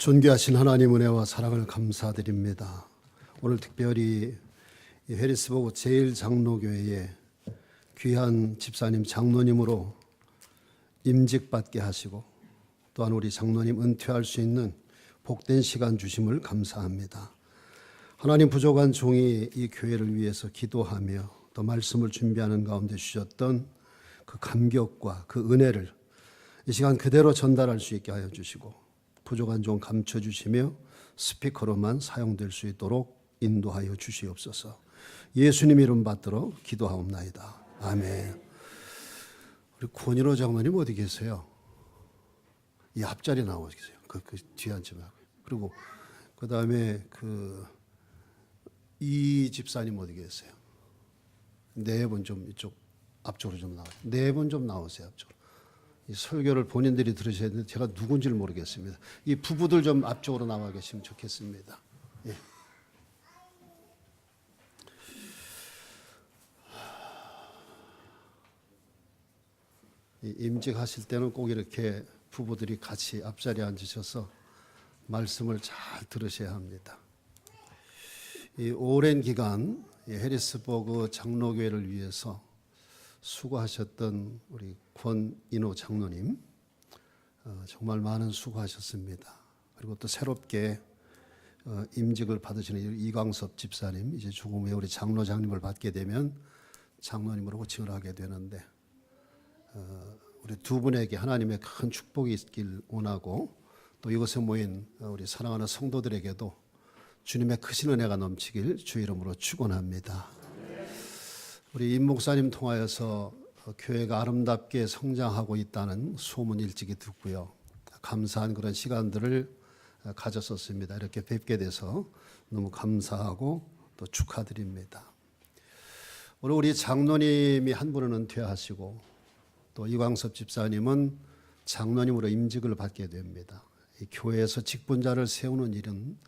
존귀하신 하나님 은혜와 사랑을 감사드립니다. 오늘 특별히 이 해리스버그 제일장로교회에 귀한 집사님 장로님으로 임직받게 하시고 또한 우리 장로님 은퇴할 수 있는 복된 시간 주심을 감사합니다. 하나님 부족한 종이 이 교회를 위해서 기도하며 또 말씀을 준비하는 가운데 주셨던 그 감격과 그 은혜를 이 시간 그대로 전달할 수 있게 하여 주시고 부족한 종 감춰 주시며 스피커로만 사용될 수 있도록 인도하여 주시옵소서. 예수님 이름 받들어 기도하옵나이다. 아멘. 우리 권인호 장로님 어디 계세요? 이 앞자리 나와 계세요. 그, 그 뒤에 앉으면 그리고 그 다음에 그 이 집사님 어디 계세요? 네 분 좀 이쪽 앞쪽으로 좀 나와. 네 분 좀 나오세요 앞쪽으로. 이 설교를 본인들이 들으셔야 되는데 제가 누군지를 모르겠습니다. 이 부부들 좀 앞쪽으로 나와 계시면 좋겠습니다. 예. 이 임직하실 때는 꼭 이렇게 부부들이 같이 앞자리에 앉으셔서 말씀을 잘 들으셔야 합니다. 이 오랜 기간 이 해리스버그 장로교회를 위해서 수고하셨던 우리 권인호 장로님 어, 정말 많은 수고하셨습니다. 그리고 또 새롭게 어, 임직을 받으시는 이광섭 집사님 이제 조금 후에 우리 장로장님을 받게 되면 장로님으로 호칭을 하게 되는데 어, 우리 두 분에게 하나님의 큰 축복이 있길 원하고 또 이곳에 모인 우리 사랑하는 성도들에게도 주님의 크신 은혜가 넘치길 주 이름으로 축원합니다. 우리 임 목사님 통하여서 교회가 아름답게 성장하고 있다는 소문 일찍이 듣고요. 감사한 그런 시간들을 가졌었습니다. 이렇게 뵙게 돼서 너무 감사하고 또 축하드립니다. 오늘 우리 장로님이 한 분은 은퇴하시고 또 이광섭 집사님은 장로님으로 임직을 받게 됩니다. 이 교회에서 직분자를 세우는 일은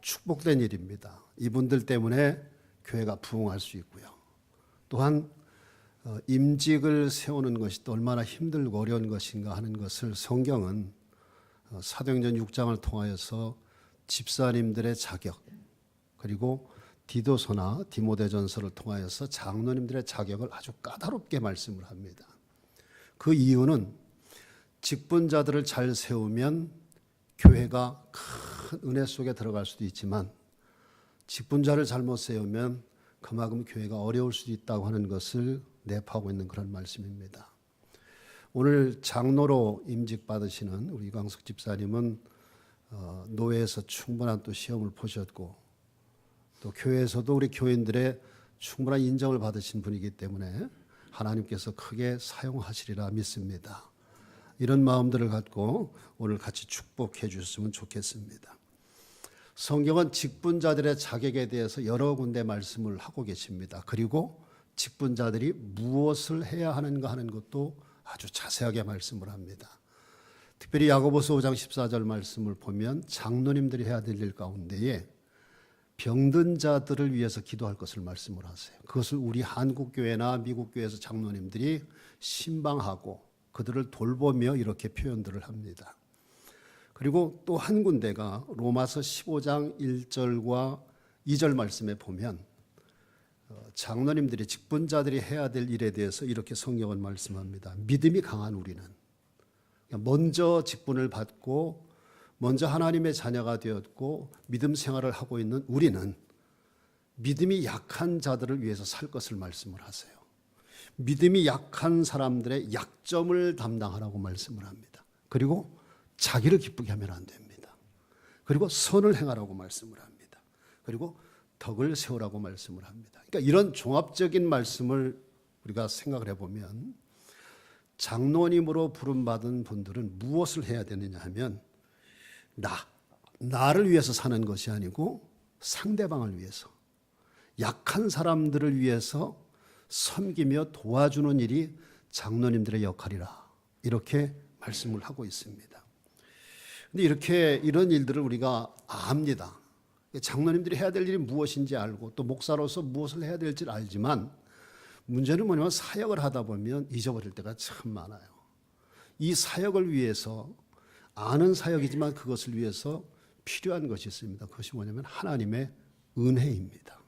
축복된 일입니다. 이분들 때문에 교회가 부흥할 수 있고요. 또한 어, 임직을 세우는 것이 또 얼마나 힘들고 어려운 것인가 하는 것을 성경은 어, 사도행전 6장을 통하여서 집사님들의 자격 그리고 디도서나 디모데전서를 통하여서 장로님들의 자격을 아주 까다롭게 말씀을 합니다. 그 이유는 직분자들을 잘 세우면 교회가 큰 은혜 속에 들어갈 수도 있지만 직분자를 잘못 세우면 그만큼 교회가 어려울 수도 있다고 하는 것을 내포하고 있는 그런 말씀입니다. 오늘 장로로 임직 받으시는 우리 이광석 집사님은 어, 노회에서 충분한 또 시험을 보셨고 또 교회에서도 우리 교인들의 충분한 인정을 받으신 분이기 때문에 하나님께서 크게 사용하시리라 믿습니다. 이런 마음들을 갖고 오늘 같이 축복해 주셨으면 좋겠습니다. 성경은 직분자들의 자격에 대해서 여러 군데 말씀을 하고 계십니다. 그리고 직분자들이 무엇을 해야 하는가 하는 것도 아주 자세하게 말씀을 합니다. 특별히 야고보서 5장 14절 말씀을 보면 장로님들이 해야 될 일 가운데에 병든 자들을 위해서 기도할 것을 말씀을 하세요. 그것을 우리 한국 교회나 미국 교회에서 장로님들이 신방하고 그들을 돌보며 이렇게 표현들을 합니다. 그리고 또 한 군데가 로마서 15장 1절과 2절 말씀에 보면 어, 장로님들이 직분자들이 해야 될 일에 대해서 이렇게 성경은 말씀합니다. 믿음이 강한 우리는 먼저 직분을 받고 먼저 하나님의 자녀가 되었고 믿음 생활을 하고 있는 우리는 믿음이 약한 자들을 위해서 살 것을 말씀을 하세요. 믿음이 약한 사람들의 약점을 담당하라고 말씀을 합니다. 그리고 자기를 기쁘게 하면 안 됩니다. 그리고 선을 행하라고 말씀을 합니다. 그리고 덕을 세우라고 말씀을 합니다. 그러니까 이런 종합적인 말씀을 우리가 생각을 해보면 장로님으로 부름받은 분들은 무엇을 해야 되느냐 하면 나, 나를 위해서 사는 것이 아니고 상대방을 위해서 약한 사람들을 위해서 섬기며 도와주는 일이 장로님들의 역할이라 이렇게 말씀을 하고 있습니다. 근데 이렇게 이런 일들을 우리가 압니다. 장로님들이 해야 될 일이 무엇인지 알고 또 목사로서 무엇을 해야 될지 알지만 문제는 뭐냐면 사역을 하다 보면 잊어버릴 때가 참 많아요. 이 사역을 위해서 아는 사역이지만 그것을 위해서 필요한 것이 있습니다. 그것이 뭐냐면 하나님의 은혜입니다.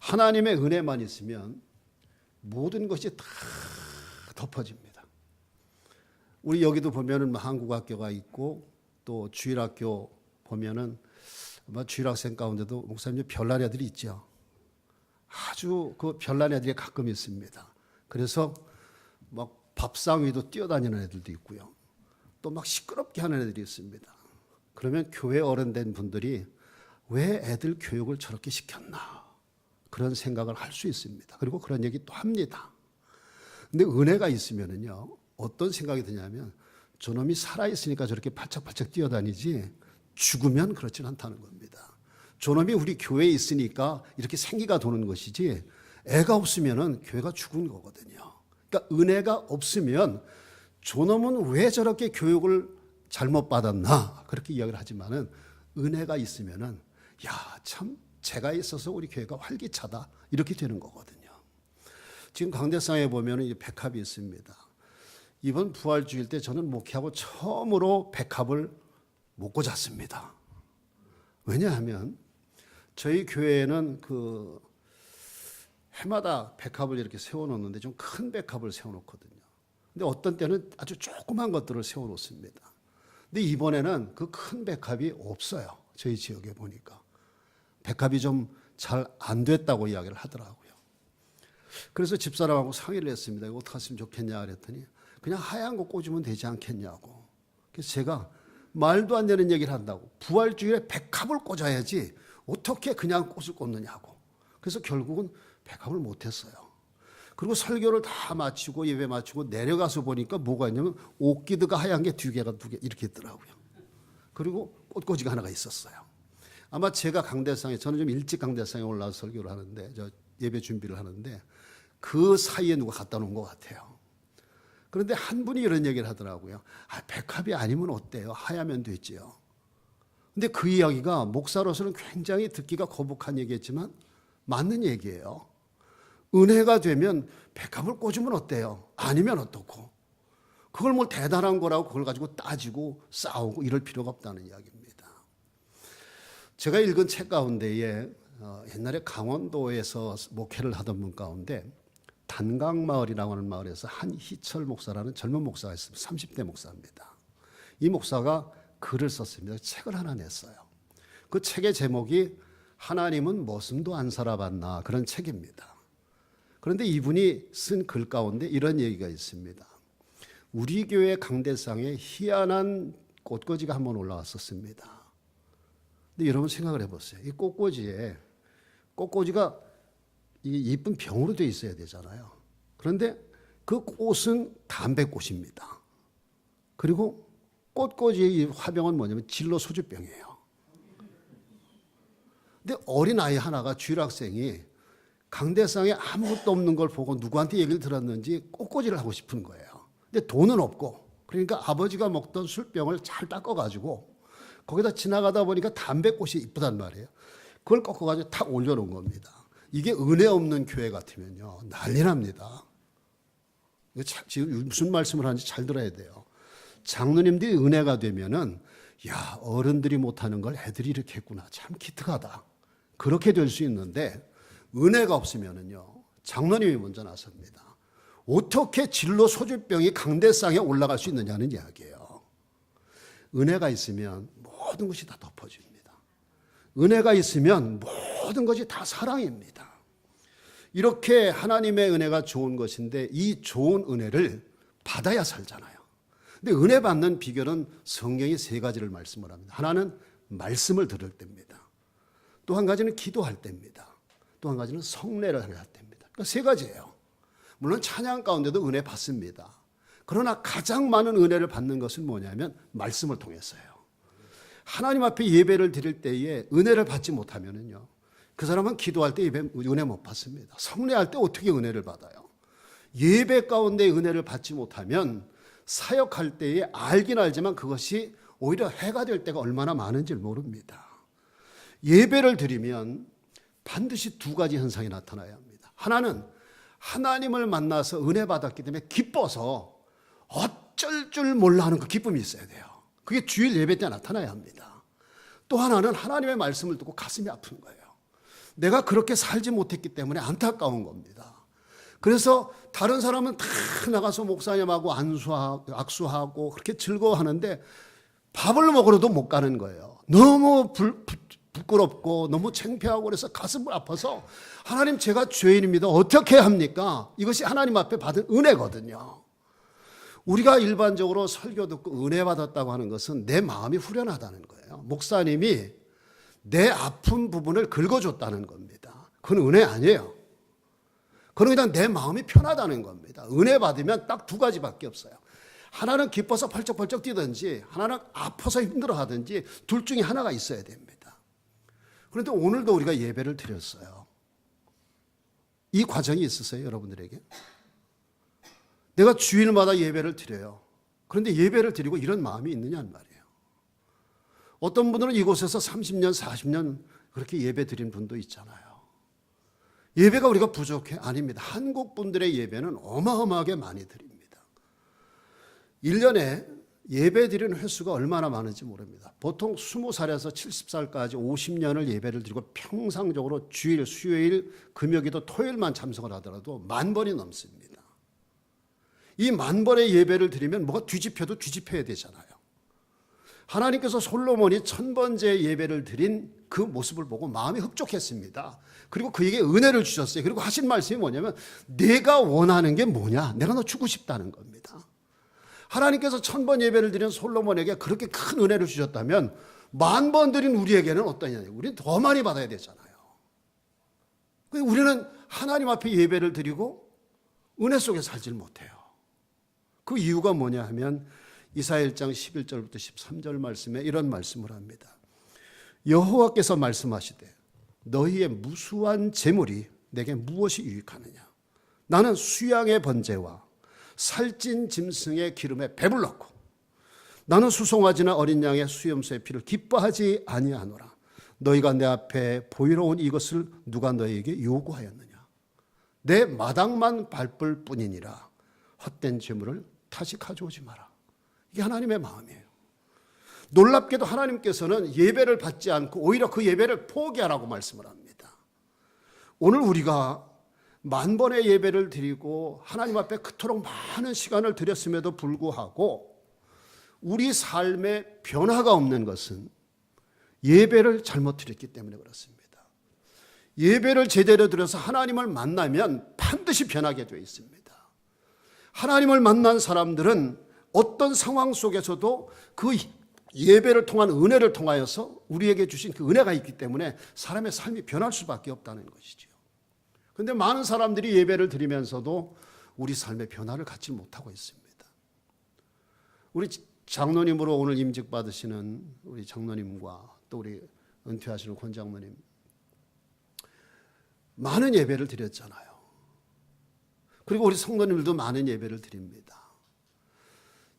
하나님의 은혜만 있으면 모든 것이 다 덮어집니다. 우리 여기도 보면은 뭐 한국학교가 있고 또 주일학교 보면은 아마 주일학생 가운데도 목사님 별난 애들이 있죠. 아주 그 별난 애들이 가끔 있습니다. 그래서 막 밥상 위도 뛰어다니는 애들도 있고요. 또 막 시끄럽게 하는 애들이 있습니다. 그러면 교회 어른 된 분들이 왜 애들 교육을 저렇게 시켰나 그런 생각을 할 수 있습니다. 그리고 그런 얘기 또 합니다. 근데 은혜가 있으면은요 어떤 생각이 드냐면 저놈이 살아 있으니까 저렇게 발짝발짝 뛰어다니지 죽으면 그렇진 않다는 겁니다. 저놈이 우리 교회에 있으니까 이렇게 생기가 도는 것이지 애가 없으면은 교회가 죽은 거거든요. 그러니까 은혜가 없으면 저놈은 왜 저렇게 교육을 잘못 받았나 그렇게 이야기를 하지만은 은혜가 있으면은 야참 제가 있어서 우리 교회가 활기차다 이렇게 되는 거거든요. 지금 강대상에 보면은 이 백합이 있습니다. 이번 부활주일 때 저는 목회하고 처음으로 백합을 못 꽂았습니다. 왜냐하면 저희 교회에는 그 해마다 백합을 이렇게 세워놓는데 좀 큰 백합을 세워놓거든요. 근데 어떤 때는 아주 조그만 것들을 세워놓습니다. 근데 이번에는 그 큰 백합이 없어요. 저희 지역에 보니까. 백합이 좀 잘 안 됐다고 이야기를 하더라고요. 그래서 집사람하고 상의를 했습니다. 이거 어떻게 하시면 좋겠냐 그랬더니 그냥 하얀 거 꽂으면 되지 않겠냐고. 그래서 제가 말도 안 되는 얘기를 한다고. 부활주일에 백합을 꽂아야지 어떻게 그냥 꽃을 꽂느냐고. 그래서 결국은 백합을 못했어요. 그리고 설교를 다 마치고 예배 마치고 내려가서 보니까 뭐가 있냐면 옥기드가 하얀 게 두 개가 두 개 이렇게 있더라고요. 그리고 꽃꽂이가 하나가 있었어요. 아마 제가 강대상에 저는 좀 일찍 강대상에 올라와서 설교를 하는데 저 예배 준비를 하는데 그 사이에 누가 갖다 놓은 것 같아요. 그런데 한 분이 이런 얘기를 하더라고요. 아, 백합이 아니면 어때요? 하야면 되지요. 근데 그 이야기가 목사로서는 굉장히 듣기가 거북한 얘기였지만 맞는 얘기예요. 은혜가 되면 백합을 꽂으면 어때요? 아니면 어떻고? 그걸 뭐 대단한 거라고 그걸 가지고 따지고 싸우고 이럴 필요가 없다는 이야기입니다. 제가 읽은 책 가운데에 어, 옛날에 강원도에서 목회를 하던 분 가운데 단강마을이라고 하는 마을에서 한희철 목사라는 젊은 목사가 있습니다. 30대 목사입니다. 이 목사가 글을 썼습니다. 책을 하나 냈어요. 그 책의 제목이 하나님은 머슴도 안 살아봤나 그런 책입니다. 그런데 이분이 쓴 글 가운데 이런 얘기가 있습니다. 우리 교회 강대상에 희한한 꽃꽂이가 한번 올라왔었습니다. 근데 여러분 생각을 해보세요. 이 꽃꽂이에 꽃꽂이가 이 예쁜 병으로 되어 있어야 되잖아요. 그런데 그 꽃은 담배꽃입니다. 그리고 꽃꽂이의 이 화병은 뭐냐면 진로 소주병이에요. 근데 어린 아이 하나가 주일학생이 강대상에 아무것도 없는 걸 보고 누구한테 얘기를 들었는지 꽃꽂이를 하고 싶은 거예요. 근데 돈은 없고 그러니까 아버지가 먹던 술병을 잘 닦아가지고 거기다 지나가다 보니까 담배꽃이 이쁘단 말이에요. 그걸 꺾어가지고 탁 올려놓은 겁니다. 이게 은혜 없는 교회 같으면요 난리 납니다. 지금 무슨 말씀을 하는지 잘 들어야 돼요. 장로님들이 은혜가 되면은 야 어른들이 못하는 걸 애들이 이렇게 했구나 참 기특하다 그렇게 될 수 있는데 은혜가 없으면은요 장로님이 먼저 나섭니다. 어떻게 진로 소주병이 강대상에 올라갈 수 있느냐는 이야기예요. 은혜가 있으면 모든 것이 다 덮어집니다. 은혜가 있으면 모든 것이 다 사랑입니다. 이렇게 하나님의 은혜가 좋은 것인데 이 좋은 은혜를 받아야 살잖아요. 근데 은혜 받는 비결은 성경이 세 가지를 말씀을 합니다. 하나는 말씀을 들을 때입니다. 또 한 가지는 기도할 때입니다. 또 한 가지는 성례를 할 때입니다. 그러니까 세 가지예요. 물론 찬양 가운데도 은혜 받습니다. 그러나 가장 많은 은혜를 받는 것은 뭐냐면 말씀을 통해서요. 하나님 앞에 예배를 드릴 때에 은혜를 받지 못하면은요. 그 사람은 기도할 때 예배 은혜 못 받습니다. 성례할 때 어떻게 은혜를 받아요? 예배 가운데 은혜를 받지 못하면 사역할 때에 알긴 알지만 그것이 오히려 해가 될 때가 얼마나 많은지 모릅니다. 예배를 드리면 반드시 두 가지 현상이 나타나야 합니다. 하나는 하나님을 만나서 은혜 받았기 때문에 기뻐서 어쩔 줄 몰라 하는 그 기쁨이 있어야 돼요. 그게 주일 예배 때 나타나야 합니다. 또 하나는 하나님의 말씀을 듣고 가슴이 아픈 거예요. 내가 그렇게 살지 못했기 때문에 안타까운 겁니다. 그래서 다른 사람은 다 나가서 목사님하고 안수하고 악수하고 그렇게 즐거워하는데 밥을 먹으러도 못 가는 거예요. 너무 불, 부, 부끄럽고 너무 창피하고 그래서 가슴을 아파서 하나님 제가 죄인입니다. 어떻게 합니까? 이것이 하나님 앞에 받은 은혜거든요. 우리가 일반적으로 설교 듣고 은혜 받았다고 하는 것은 내 마음이 후련하다는 거예요. 목사님이 내 아픈 부분을 긁어줬다는 겁니다. 그건 은혜 아니에요. 그건 그냥 내 마음이 편하다는 겁니다. 은혜 받으면 딱 두 가지밖에 없어요. 하나는 기뻐서 펄쩍펄쩍 뛰든지 하나는 아파서 힘들어 하든지 둘 중에 하나가 있어야 됩니다. 그런데 오늘도 우리가 예배를 드렸어요. 이 과정이 있으세요, 여러분들에게? 내가 주일마다 예배를 드려요. 그런데 예배를 드리고 이런 마음이 있느냐는 말이에요. 어떤 분들은 이곳에서 30년, 40년 그렇게 예배 드린 분도 있잖아요. 예배가 우리가 부족해? 아닙니다. 한국 분들의 예배는 어마어마하게 많이 드립니다. 1년에 예배 드리는 횟수가 얼마나 많은지 모릅니다. 보통 20살에서 70살까지 50년을 예배를 드리고 평상적으로 주일, 수요일, 금요기도 토요일만 참석을 하더라도 만 번이 넘습니다. 이 만 번의 예배를 드리면 뭐가 뒤집혀도 뒤집혀야 되잖아요. 하나님께서 솔로몬이 천 번째 예배를 드린 그 모습을 보고 마음이 흡족했습니다. 그리고 그에게 은혜를 주셨어요. 그리고 하신 말씀이 뭐냐면 내가 원하는 게 뭐냐? 내가 너 주고 싶다는 겁니다. 하나님께서 천번 예배를 드린 솔로몬에게 그렇게 큰 은혜를 주셨다면 만 번 드린 우리에게는 어떠냐? 우리는 더 많이 받아야 되잖아요. 우리는 하나님 앞에 예배를 드리고 은혜 속에 살질 못해요. 그 이유가 뭐냐 하면 이사 1장 11절부터 13절 말씀에 이런 말씀을 합니다. 여호와께서 말씀하시되 너희의 무수한 재물이 내게 무엇이 유익하느냐? 나는 수양의 번제와 살찐 짐승의 기름에 배불렀고 나는 수송아지나 어린 양의 수염소의 피를 기뻐하지 아니하노라. 너희가 내 앞에 보이러 온 이것을 누가 너희에게 요구하였느냐? 내 마당만 밟을 뿐이니라. 헛된 재물을 다시 가져오지 마라. 이게 하나님의 마음이에요. 놀랍게도 하나님께서는 예배를 받지 않고 오히려 그 예배를 포기하라고 말씀을 합니다. 오늘 우리가 만 번의 예배를 드리고 하나님 앞에 그토록 많은 시간을 드렸음에도 불구하고 우리 삶에 변화가 없는 것은 예배를 잘못 드렸기 때문에 그렇습니다. 예배를 제대로 드려서 하나님을 만나면 반드시 변하게 되어 있습니다. 하나님을 만난 사람들은 어떤 상황 속에서도 그 예배를 통한 은혜를 통하여서 우리에게 주신 그 은혜가 있기 때문에 사람의 삶이 변할 수밖에 없다는 것이죠. 그런데 많은 사람들이 예배를 드리면서도 우리 삶의 변화를 갖지 못하고 있습니다. 우리 장로님으로 오늘 임직 받으시는 우리 장로님과 또 우리 은퇴하시는 권 장로님 많은 예배를 드렸잖아요. 그리고 우리 성도님들도 많은 예배를 드립니다.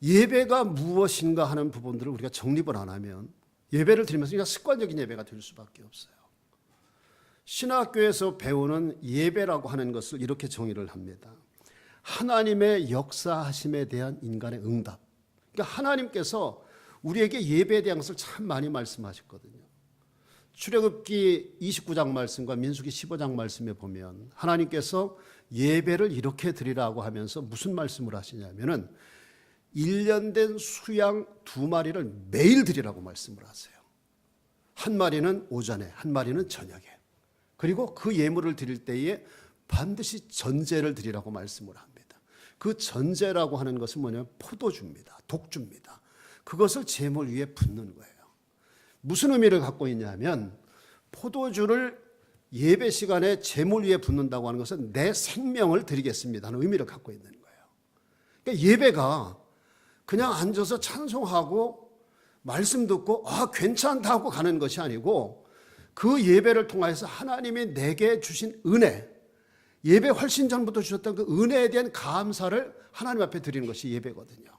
예배가 무엇인가 하는 부분들을 우리가 정립을 안 하면 예배를 드리면서 그냥 습관적인 예배가 될 수밖에 없어요. 신학교에서 배우는 예배라고 하는 것을 이렇게 정의를 합니다. 하나님의 역사하심에 대한 인간의 응답. 그러니까 하나님께서 우리에게 예배에 대한 것을 참 많이 말씀하셨거든요. 출애굽기 29장 말씀과 민수기 15장 말씀에 보면 하나님께서 예배를 이렇게 드리라고 하면서 무슨 말씀을 하시냐면은 1년 된 수양 두 마리를 매일 드리라고 말씀을 하세요. 한 마리는 오전에, 한 마리는 저녁에. 그리고 그 예물을 드릴 때에 반드시 전제를 드리라고 말씀을 합니다. 그 전제라고 하는 것은 뭐냐면 포도주입니다. 독주입니다. 그것을 제물 위에 붓는 거예요. 무슨 의미를 갖고 있냐면 포도주를 예배 시간에 제물 위에 붓는다고 하는 것은 내 생명을 드리겠습니다 하는 의미를 갖고 있는 거예요. 그러니까 예배가 그냥 앉아서 찬송하고 말씀 듣고 아 괜찮다 하고 가는 것이 아니고 그 예배를 통해서 하나님이 내게 주신 은혜, 예배 훨씬 전부터 주셨던 그 은혜에 대한 감사를 하나님 앞에 드리는 것이 예배거든요.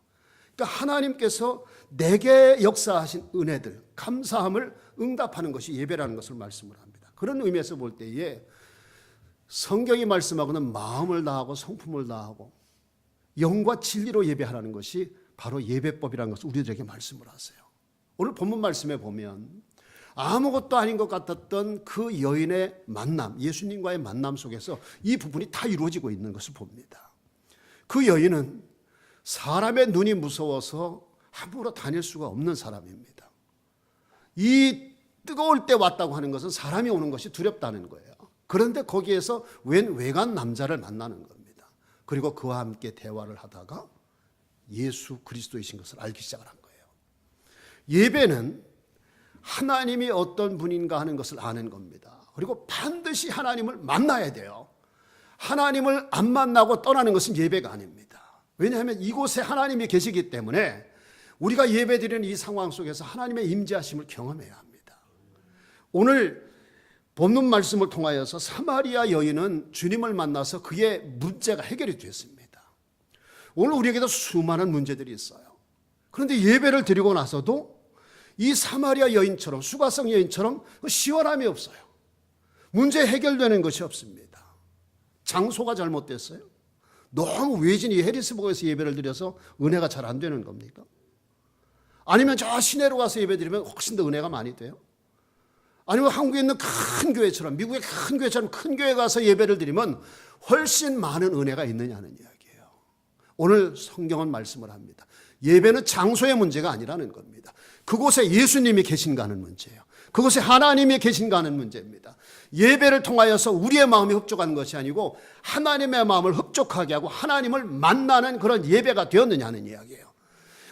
그러니까 하나님께서 내게 역사하신 은혜들, 감사함을 응답하는 것이 예배라는 것을 말씀을 합니다. 그런 의미에서 볼 때에 성경이 말씀하고는 마음을 다하고 성품을 다하고 영과 진리로 예배하라는 것이 바로 예배법이라는 것을 우리들에게 말씀을 하세요. 오늘 본문 말씀에 보면 아무것도 아닌 것 같았던 그 여인의 만남, 예수님과의 만남 속에서 이 부분이 다 이루어지고 있는 것을 봅니다. 그 여인은 사람의 눈이 무서워서 함부로 다닐 수가 없는 사람입니다. 이 뜨거울 때 왔다고 하는 것은 사람이 오는 것이 두렵다는 거예요. 그런데 거기에서 웬 외간 남자를 만나는 겁니다. 그리고 그와 함께 대화를 하다가 예수 그리스도이신 것을 알기 시작을 한 거예요. 예배는 하나님이 어떤 분인가 하는 것을 아는 겁니다. 그리고 반드시 하나님을 만나야 돼요. 하나님을 안 만나고 떠나는 것은 예배가 아닙니다. 왜냐하면 이곳에 하나님이 계시기 때문에 우리가 예배드리는 이 상황 속에서 하나님의 임재하심을 경험해야 합니다. 오늘 본문 말씀을 통하여서 사마리아 여인은 주님을 만나서 그의 문제가 해결이 됐습니다. 오늘 우리에게도 수많은 문제들이 있어요. 그런데 예배를 드리고 나서도 이 사마리아 여인처럼 수가성 여인처럼 시원함이 없어요. 문제 해결되는 것이 없습니다. 장소가 잘못됐어요. 너무 외진이 해리스버그에서 예배를 드려서 은혜가 잘 안 되는 겁니까? 아니면 저 시내로 가서 예배 드리면 훨씬 더 은혜가 많이 돼요? 아니면 한국에 있는 큰 교회처럼 미국의 큰 교회처럼 큰 교회 가서 예배를 드리면 훨씬 많은 은혜가 있느냐는 이야기예요. 오늘 성경은 말씀을 합니다. 예배는 장소의 문제가 아니라는 겁니다. 그곳에 예수님이 계신가 하는 문제예요. 그곳에 하나님이 계신가 하는 문제입니다. 예배를 통하여서 우리의 마음이 흡족한 것이 아니고 하나님의 마음을 흡족하게 하고 하나님을 만나는 그런 예배가 되었느냐는 이야기예요.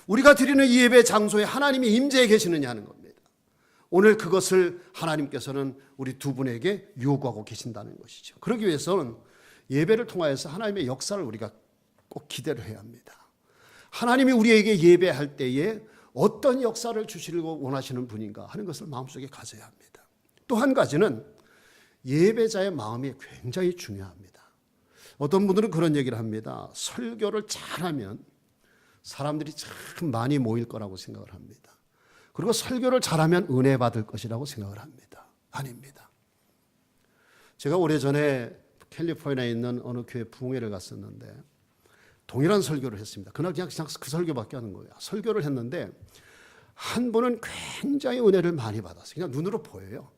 우리가 드리는 이 예배 장소에 하나님이 임재해 계시느냐는 겁니다. 오늘 그것을 하나님께서는 우리 두 분에게 요구하고 계신다는 것이죠. 그러기 위해서는 예배를 통하여서 하나님의 역사를 우리가 꼭 기대를 해야 합니다. 하나님이 우리에게 예배할 때에 어떤 역사를 주시려고 원하시는 분인가 하는 것을 마음속에 가져야 합니다. 또 한 가지는 예배자의 마음이 굉장히 중요합니다. 어떤 분들은 그런 얘기를 합니다. 설교를 잘하면 사람들이 참 많이 모일 거라고 생각을 합니다. 그리고 설교를 잘하면 은혜 받을 것이라고 생각을 합니다. 아닙니다. 제가 오래전에 캘리포니아에 있는 어느 교회 부흥회를 갔었는데 동일한 설교를 했습니다. 그날 그냥 그 설교밖에 하는 거예요. 설교를 했는데 한 분은 굉장히 은혜를 많이 받았어요. 그냥 눈으로 보여요.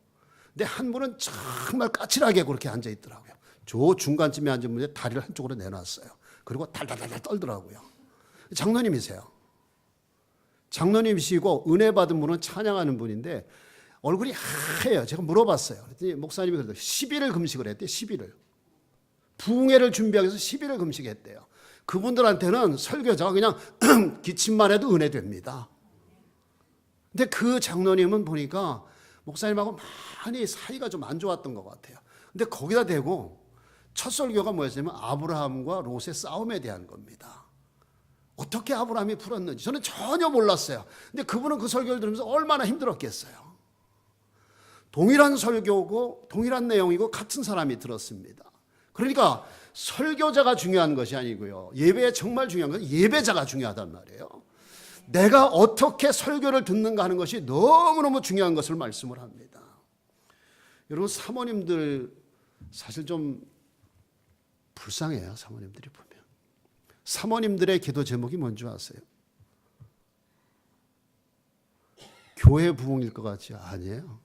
근데 한 분은 정말 까칠하게 그렇게 앉아 있더라고요. 저 중간쯤에 앉은 분이 다리를 한쪽으로 내놨어요. 그리고 달달달달 떨더라고요. 장로님이세요. 장로님이시고 은혜 받은 분은 찬양하는 분인데 얼굴이 하얘요. 제가 물어봤어요. 목사님이 그러더라고요. 10일을 금식을 했대요. 10일을. 부흥회를 준비하기 위해서 10일을 금식했대요. 그분들한테는 설교자가 그냥 기침만 해도 은혜 됩니다. 근데 그 장로님은 보니까 목사님하고 많이 사이가 좀 안 좋았던 것 같아요. 근데 거기다 대고 첫 설교가 뭐였냐면 아브라함과 롯의 싸움에 대한 겁니다. 어떻게 아브라함이 풀었는지 저는 전혀 몰랐어요. 근데 그분은 그 설교를 들으면서 얼마나 힘들었겠어요. 동일한 설교고 동일한 내용이고 같은 사람이 들었습니다. 그러니까 설교자가 중요한 것이 아니고요. 예배에 정말 중요한 것은 예배자가 중요하단 말이에요. 내가 어떻게 설교를 듣는가 하는 것이 너무너무 중요한 것을 말씀을 합니다. 여러분 사모님들 사실 좀 불쌍해요. 사모님들이 보면. 사모님들의 기도 제목이 뭔지 아세요? 교회 부흥일 것 같지 아니에요.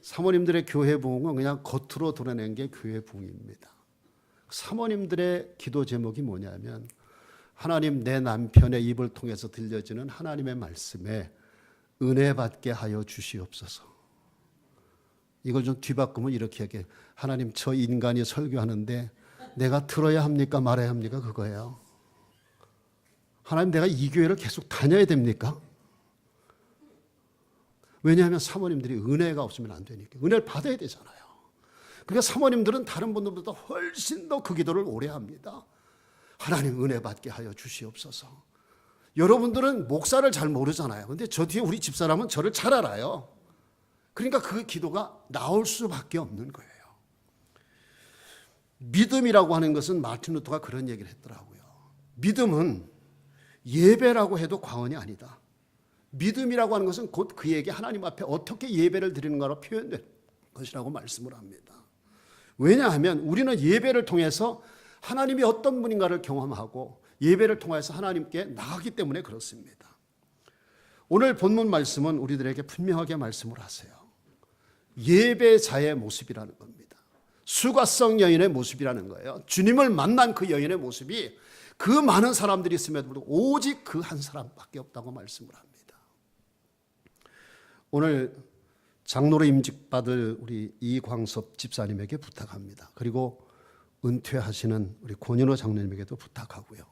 사모님들의 교회 부흥은 그냥 겉으로 드러낸 게 교회 부흥입니다. 사모님들의 기도 제목이 뭐냐면 하나님 내 남편의 입을 통해서 들려지는 하나님의 말씀에 은혜 받게 하여 주시옵소서. 이걸 좀 뒤바꾸면 이렇게 얘기해. 하나님 저 인간이 설교하는데 내가 들어야 합니까 말아야 합니까 그거예요. 하나님 내가 이 교회를 계속 다녀야 됩니까? 왜냐하면 사모님들이 은혜가 없으면 안 되니까 은혜를 받아야 되잖아요. 그러니까 사모님들은 다른 분들보다 훨씬 더 그 기도를 오래 합니다. 하나님 은혜 받게 하여 주시옵소서. 여러분들은 목사를 잘 모르잖아요. 근데 저 뒤에 우리 집사람은 저를 잘 알아요. 그러니까 그 기도가 나올 수밖에 없는 거예요. 믿음이라고 하는 것은 마틴 루터가 그런 얘기를 했더라고요. 믿음은 예배라고 해도 과언이 아니다. 믿음이라고 하는 것은 곧 그에게 하나님 앞에 어떻게 예배를 드리는가로 표현된 것이라고 말씀을 합니다. 왜냐하면 우리는 예배를 통해서 하나님이 어떤 분인가를 경험하고 예배를 통해서 하나님께 나가기 때문에 그렇습니다. 오늘 본문 말씀은 우리들에게 분명하게 말씀을 하세요. 예배자의 모습이라는 겁니다. 수가성 여인의 모습이라는 거예요. 주님을 만난 그 여인의 모습이 그 많은 사람들이 있음에도 불구하고 오직 그 한 사람밖에 없다고 말씀을 합니다. 오늘 장로로 임직받을 우리 이광섭 집사님에게 부탁합니다. 그리고 은퇴하시는 우리 권인호 장로님에게도 부탁하고요.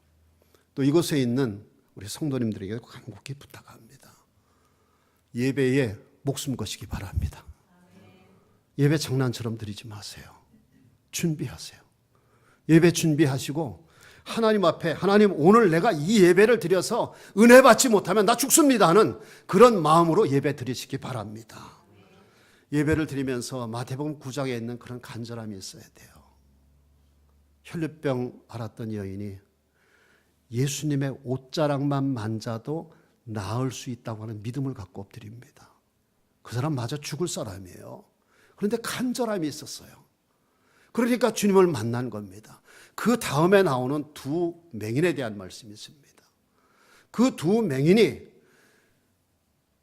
또 이곳에 있는 우리 성도님들에게 간곡히 부탁합니다. 예배에 목숨 거시기 바랍니다. 예배 장난처럼 드리지 마세요. 준비하세요. 예배 준비하시고 하나님 앞에 하나님 오늘 내가 이 예배를 드려서 은혜 받지 못하면 나 죽습니다 하는 그런 마음으로 예배 드리시기 바랍니다. 예배를 드리면서 마태복음 9장에 있는 그런 간절함이 있어야 돼요. 혈류병 앓았던 여인이 예수님의 옷자락만 만져도 나을 수 있다고 하는 믿음을 갖고 엎드립니다. 그 사람 마저 죽을 사람이에요. 그런데 간절함이 있었어요. 그러니까 주님을 만난 겁니다. 그 다음에 나오는 두 맹인에 대한 말씀이 있습니다. 그 두 맹인이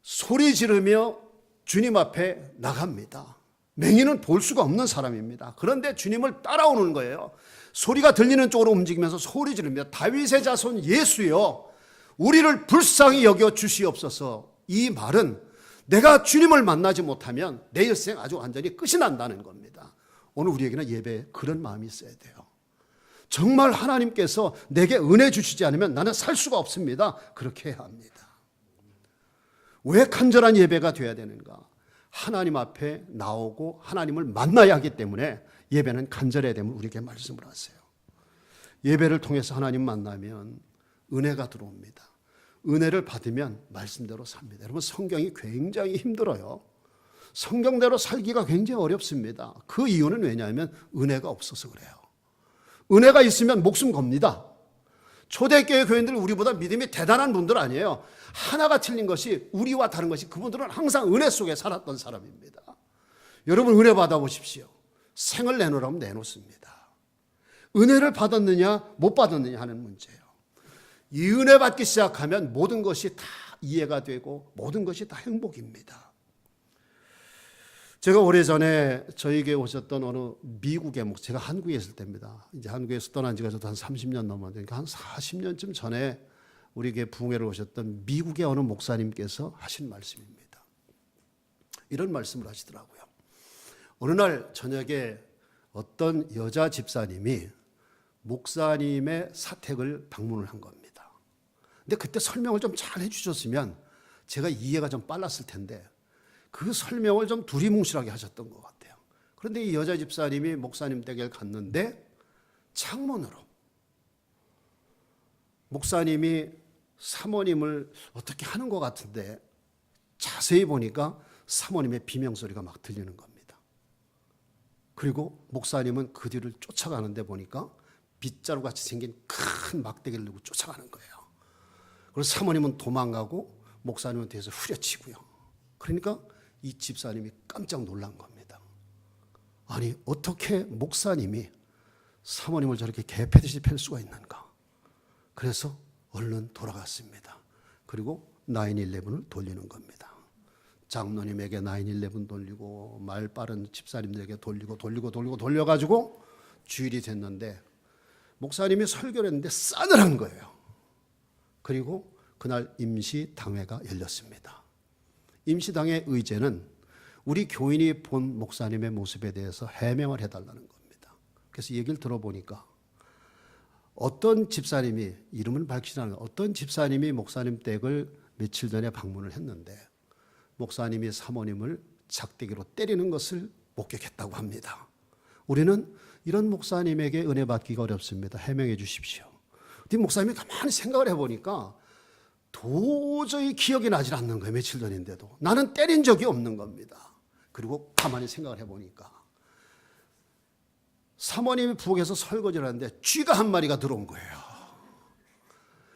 소리 지르며 주님 앞에 나갑니다. 맹인은 볼 수가 없는 사람입니다. 그런데 주님을 따라오는 거예요. 소리가 들리는 쪽으로 움직이면서 소리 지르며 다윗의 자손 예수여 우리를 불쌍히 여겨 주시옵소서. 이 말은 내가 주님을 만나지 못하면 내 일생 아주 완전히 끝이 난다는 겁니다. 오늘 우리에게는 예배에 그런 마음이 있어야 돼요. 정말 하나님께서 내게 은혜 주시지 않으면 나는 살 수가 없습니다. 그렇게 해야 합니다. 왜 간절한 예배가 돼야 되는가? 하나님 앞에 나오고 하나님을 만나야 하기 때문에 예배는 간절해야 됨을 우리에게 말씀을 하세요. 예배를 통해서 하나님 만나면 은혜가 들어옵니다. 은혜를 받으면 말씀대로 삽니다. 여러분 성경이 굉장히 힘들어요. 성경대로 살기가 굉장히 어렵습니다. 그 이유는 왜냐하면 은혜가 없어서 그래요. 은혜가 있으면 목숨 겁니다. 초대교회 교인들 우리보다 믿음이 대단한 분들 아니에요. 하나가 틀린 것이 우리와 다른 것이 그분들은 항상 은혜 속에 살았던 사람입니다. 여러분 은혜 받아보십시오. 생을 내놓으라면 내놓습니다. 은혜를 받았느냐 못 받았느냐 하는 문제예요. 이 은혜 받기 시작하면 모든 것이 다 이해가 되고 모든 것이 다 행복입니다. 제가 오래전에 저에게 오셨던 어느 미국의 목, 제가 한국에 있을 때입니다. 이제 한국에서 떠난 지가 저도 한 30년 넘었는데, 한 40년쯤 전에 우리에게 부흥회를 오셨던 미국의 어느 목사님께서 하신 말씀입니다. 이런 말씀을 하시더라고요. 어느 날 저녁에 어떤 여자 집사님이 목사님의 사택을 방문을 한 겁니다. 근데 그때 설명을 좀 잘 해주셨으면 제가 이해가 좀 빨랐을 텐데 그 설명을 좀 두리뭉실하게 하셨던 것 같아요. 그런데 이 여자 집사님이 목사님 댁에 갔는데 창문으로 목사님이 사모님을 어떻게 하는 것 같은데 자세히 보니까 사모님의 비명소리가 막 들리는 겁니다. 그리고 목사님은 그 뒤를 쫓아가는데 보니까 빗자루 같이 생긴 큰 막대기를 들고 쫓아가는 거예요. 그래서 사모님은 도망가고 목사님은 뒤에서 후려치고요. 그러니까 이 집사님이 깜짝 놀란 겁니다. 아니, 어떻게 목사님이 사모님을 저렇게 개패듯이 팰 수가 있는가? 그래서 얼른 돌아갔습니다. 그리고 9-11을 돌리는 겁니다. 장로님에게 9-11 돌리고 말 빠른 집사님들에게 돌리고 돌리고 돌리고 돌려가지고 주일이 됐는데 목사님이 설교를 했는데 싸늘한 거예요. 그리고 그날 임시 당회가 열렸습니다. 임시당의 의제는 우리 교인이 본 목사님의 모습에 대해서 해명을 해달라는 겁니다. 그래서 얘기를 들어보니까 어떤 집사님이 이름은 밝히지 않은 어떤 집사님이 목사님 댁을 며칠 전에 방문을 했는데 목사님이 사모님을 작대기로 때리는 것을 목격했다고 합니다. 우리는 이런 목사님에게 은혜 받기가 어렵습니다. 해명해 주십시오. 이 목사님이 가만히 생각을 해보니까 도저히 기억이 나질 않는 거예요. 며칠 전인데도. 나는 때린 적이 없는 겁니다. 그리고 가만히 생각을 해보니까 사모님이 부엌에서 설거지를 하는데 쥐가 한 마리가 들어온 거예요.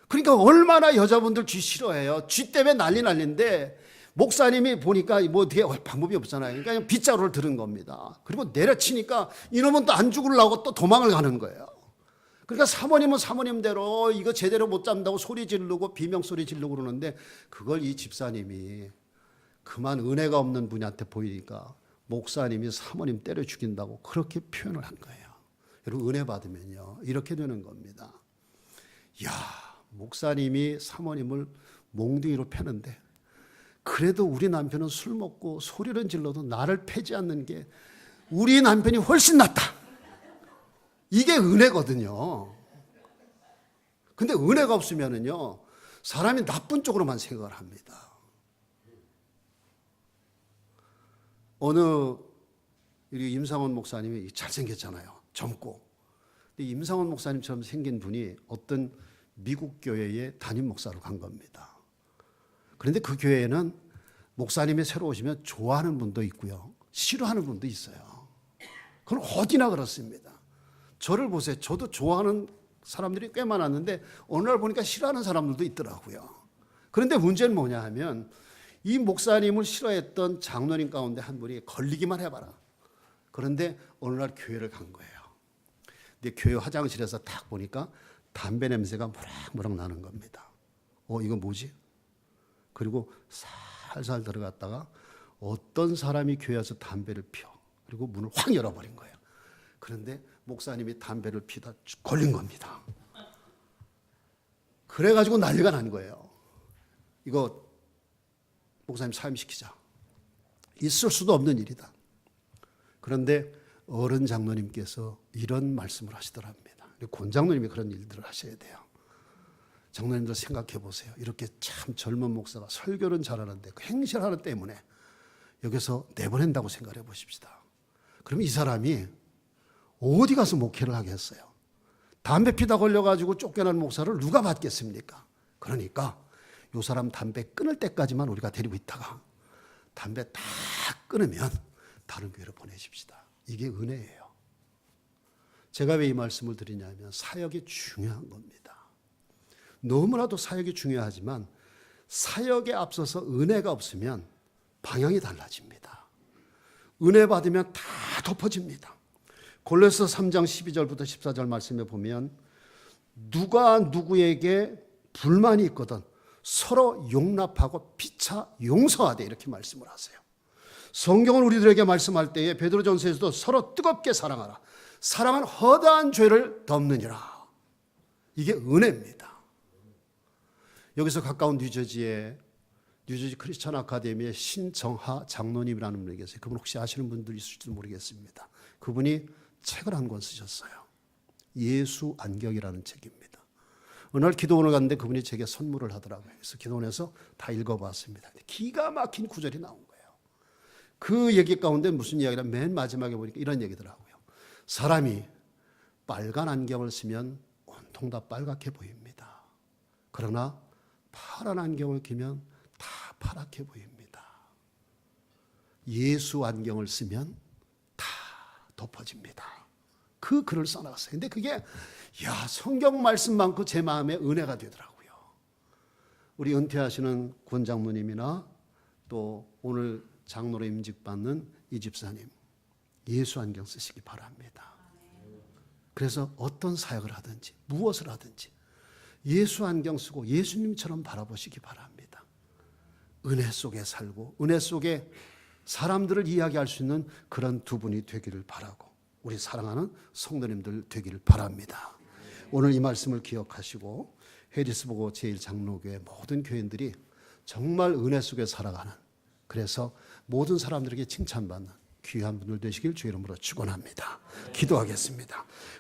그러니까 얼마나 여자분들 쥐 싫어해요. 쥐 때문에 난리 난리인데 목사님이 보니까 뭐 어떻게 할 방법이 없잖아요. 그러니까 빗자루를 들은 겁니다. 그리고 내려치니까 이놈은 또 안 죽으려고 또 도망을 가는 거예요. 그러니까 사모님은 사모님대로 이거 제대로 못 잡는다고 소리 지르고 비명 소리 지르고 그러는데 그걸 이 집사님이 그만 은혜가 없는 분한테 보이니까 목사님이 사모님 때려 죽인다고 그렇게 표현을 한 거예요. 여러분 은혜 받으면요 이렇게 되는 겁니다. 야 목사님이 사모님을 몽둥이로 패는데 그래도 우리 남편은 술 먹고 소리를 질러도 나를 패지 않는 게 우리 남편이 훨씬 낫다. 이게 은혜거든요. 근데 은혜가 없으면은요, 사람이 나쁜 쪽으로만 생각을 합니다. 어느 우리 임상원 목사님이 잘생겼잖아요. 젊고. 근데 임상원 목사님처럼 생긴 분이 어떤 미국 교회의 담임 목사로 간 겁니다. 그런데 그 교회에는 목사님이 새로 오시면 좋아하는 분도 있고요. 싫어하는 분도 있어요. 그건 어디나 그렇습니다. 저를 보세요. 저도 좋아하는 사람들이 꽤 많았는데 어느 날 보니까 싫어하는 사람들도 있더라고요. 그런데 문제는 뭐냐 하면 이 목사님을 싫어했던 장로님 가운데 한 분이 걸리기만 해봐라. 그런데 어느 날 교회를 간 거예요. 근데 교회 화장실에서 딱 보니까 담배 냄새가 무락무락 나는 겁니다. 어, 이거 뭐지? 그리고 살살 들어갔다가 어떤 사람이 교회에서 담배를 피워. 그리고 문을 확 열어버린 거예요. 그런데 목사님이 담배를 피다 걸린 겁니다. 그래가지고 난리가 난 거예요. 이거 목사님 사임시키자. 있을 수도 없는 일이다. 그런데 어른 장로님께서 이런 말씀을 하시더랍니다. 권 장로님이 그런 일들을 하셔야 돼요. 장로님들 생각해 보세요. 이렇게 참 젊은 목사가 설교는 잘하는데 그 행실하는 때문에 여기서 내보낸다고 생각해 보십시다. 그럼 이 사람이 어디 가서 목회를 하겠어요? 담배 피다 걸려가지고 쫓겨난 목사를 누가 받겠습니까? 그러니까 요 사람 담배 끊을 때까지만 우리가 데리고 있다가 담배 다 끊으면 다른 교회로 보내십시다. 이게 은혜예요. 제가 왜 이 말씀을 드리냐면 사역이 중요한 겁니다. 너무나도 사역이 중요하지만 사역에 앞서서 은혜가 없으면 방향이 달라집니다. 은혜 받으면 다 덮어집니다. 골로새 3장 12절부터 14절 말씀에 보면 누가 누구에게 불만이 있거든 서로 용납하고 피차 용서하되 이렇게 말씀을 하세요. 성경은 우리들에게 말씀할 때에 베드로전서에서도 서로 뜨겁게 사랑하라. 사랑은 허다한 죄를 덮느니라. 이게 은혜입니다. 여기서 가까운 뉴저지에 뉴저지 크리스천 아카데미의 신정하 장로님이라는 분이 계세요. 그분 혹시 아시는 분들 있을지도 모르겠습니다. 그분이 책을 한 권 쓰셨어요. 예수 안경이라는 책입니다. 어느 날 기도원을 갔는데 그분이 제게 선물을 하더라고요. 그래서 기도원에서 다 읽어봤습니다. 기가 막힌 구절이 나온 거예요. 그 얘기 가운데 무슨 이야기냐 맨 마지막에 보니까 이런 얘기더라고요. 사람이 빨간 안경을 쓰면 온통 다 빨갛게 보입니다. 그러나 파란 안경을 끼면 다 파랗게 보입니다. 예수 안경을 쓰면 다 덮어집니다. 그 글을 써놨어요. 근데 그게 야 성경 말씀 많고 제 마음에 은혜가 되더라고요. 우리 은퇴하시는 권 장모님이나 또 오늘 장로로 임직받는 이 집사님 예수 안경 쓰시기 바랍니다. 그래서 어떤 사역을 하든지 무엇을 하든지 예수 안경 쓰고 예수님처럼 바라보시기 바랍니다. 은혜 속에 살고 은혜 속에 사람들을 이야기할 수 있는 그런 두 분이 되기를 바라고 우리 사랑하는 성도님들 되기를 바랍니다. 오늘 이 말씀을 기억하시고 해리스보고 제1장로교회 모든 교인들이 정말 은혜 속에 살아가는 그래서 모든 사람들에게 칭찬받는 귀한 분들 되시길 주의 이름으로 축원합니다. 기도하겠습니다.